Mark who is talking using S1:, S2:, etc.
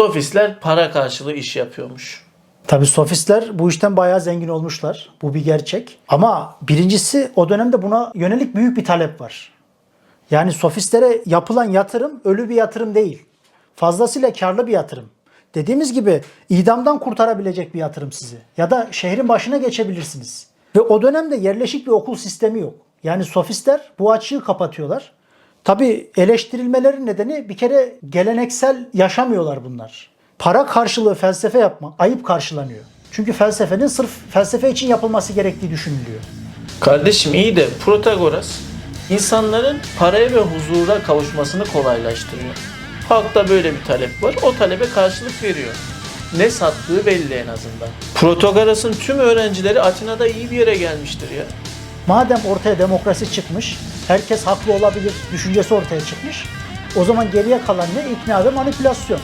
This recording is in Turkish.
S1: Sofistler para karşılığı iş yapıyormuş.
S2: Tabii sofistler bu işten bayağı zengin olmuşlar. Bu bir gerçek. Ama birincisi o dönemde buna yönelik büyük bir talep var. Yani sofistlere yapılan yatırım ölü bir yatırım değil. Fazlasıyla karlı bir yatırım. Dediğimiz gibi idamdan kurtarabilecek bir yatırım sizi. Ya da şehrin başına geçebilirsiniz. Ve o dönemde yerleşik bir okul sistemi yok. Yani sofistler bu açığı kapatıyorlar. Tabii eleştirilmeleri nedeni bir kere geleneksel yaşamıyorlar bunlar. Para karşılığı felsefe yapma ayıp karşılanıyor. Çünkü felsefenin sırf felsefe için yapılması gerektiği düşünülüyor.
S1: Kardeşim iyi de Protagoras insanların paraya ve huzura kavuşmasını kolaylaştırıyor. Halkta böyle bir talep var. O talebe karşılık veriyor. Ne sattığı belli en azından. Protagoras'ın tüm öğrencileri Atina'da iyi bir yere gelmiştir ya.
S2: Madem ortaya demokrasi çıkmış, herkes haklı olabilir düşüncesi ortaya çıkmış. O zaman geriye kalan ne? İkna ve manipülasyon.